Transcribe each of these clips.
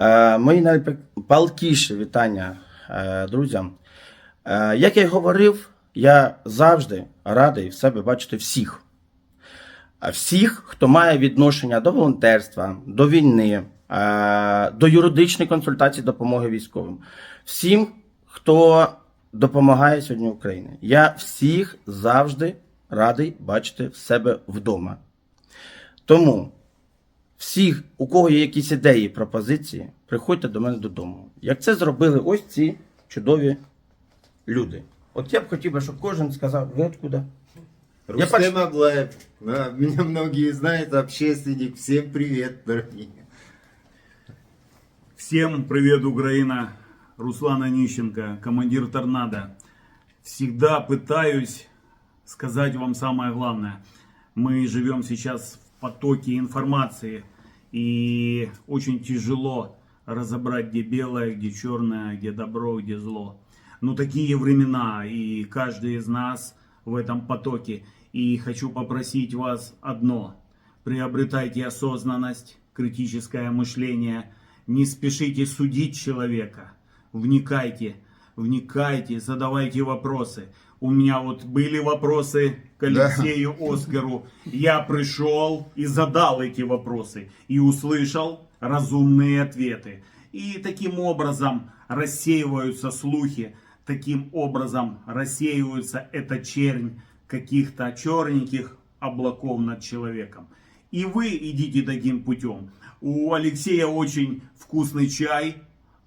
Е, мої найпалкіші вітання е, друзям. Е, як я й говорив, я завжди радий в себе бачити всіх. Всіх, хто має відношення до волонтерства, до війни, до юридичної консультації допомоги військовим. Всім, хто допомагає сьогодні Україні. Я всіх завжди радий бачити в себе вдома. Тому всіх, у кого є якісь ідеї, пропозиції, приходьте до мене додому. Як це зробили ось ці чудові люди. От я б хотів би, щоб кожен сказав, ви откуда? Я Рустем Аглаев. Да, меня многие знают, общественник. Всем привет, дорогие. Всем привет, Украина! Руслан Онищенко, командир Торнадо. Всегда пытаюсь сказать вам самое главное. Мы живем сейчас в потоке информации, и очень тяжело разобрать, где белое, где черное, где добро, где зло. Ну, такие времена, и каждый из нас в этом потоке. И хочу попросить вас одно. Приобретайте осознанность, критическое мышление. Не спешите судить человека. Вникайте, вникайте, задавайте вопросы. У меня вот были вопросы к Алексею Оскару. Я пришел и задал эти вопросы. И услышал разумные ответы. И таким образом рассеиваются слухи. Таким образом рассеивается эта чернь каких-то черненьких облаков над человеком. И вы идите таким путем. У Алексея очень вкусный чай,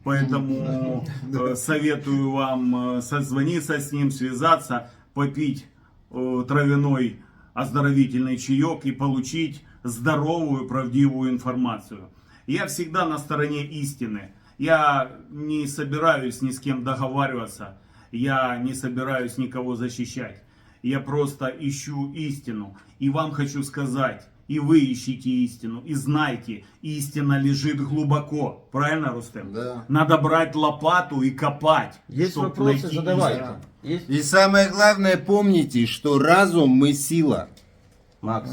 поэтому э, советую вам э, созвониться с ним, связаться, попить э, травяной оздоровительный чаек и получить здоровую, правдивую информацию. Я всегда на стороне истины. Я не собираюсь ни с кем договариваться. Я не собираюсь никого защищать. Я просто ищу истину. И вам хочу сказать, и вы ищите истину, и знайте, истина лежит глубоко. Правильно, Рустем? Да. Надо брать лопату и копать. Є чтоб вопросы, найти задавайте. истину. Є? И самое главное, помните, что разум мы сила. Макс.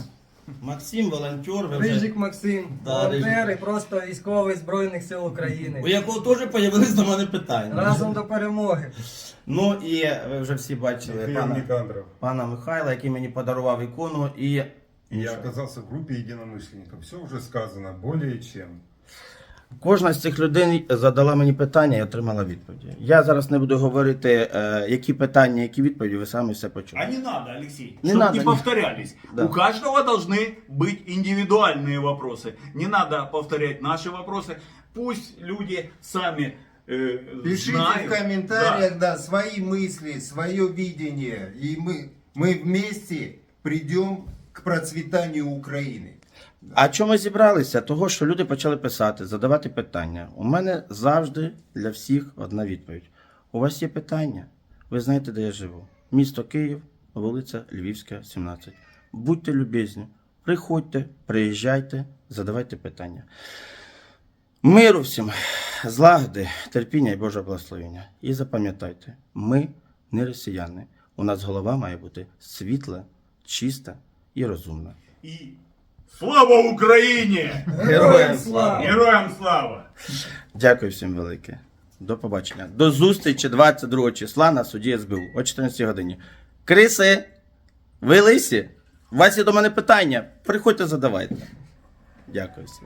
Максим, волонтер, ви вже... Рижик Максим, Да, волонтер Рижик. і просто військовий Збройних сил України. у якого теж появились до мене питання. Разом до перемоги. Ну і ви вже всі бачили Михаил пана, Никандров. пана Михайла, який мені подарував ікону і. И я оказался в группе единомышленников. Все уже сказано, более чем. Кожна з цих людей задала мені питання і отримала відповіді. Я зараз не буду говорити, е, які питання, які відповіді, ви самі все почули. А не надо, Алексей, Не чтобы надо, не не- повторялись. Да. У каждого должны быть индивидуальные вопросы. Не надо повторять наши вопросы. Пусть люди сами э, Пишите знают. в комментариях, да. свои мысли, свое видение. И мы, мы вместе придем к процветанию Украины. А чому зібралися? Того, що люди почали писати, задавати питання. У мене завжди для всіх одна відповідь. У вас є питання? Ви знаєте, де я живу? Місто Київ, вулиця Львівська, 17. Будьте любезні, приходьте, приїжджайте, задавайте питання. Миру всім, злагоди, терпіння і Божого благословення. І запам'ятайте, ми не росіяни. У нас голова має бути світла, чиста і розумна. І слава Україні! Героям слава! Героям слава! Дякую всім велике. До побачення. До зустрічі 22 числа на суді СБУ о 14 годині. Криси, ви лисі? У вас є до мене питання? Приходьте, задавайте. Дякую всім.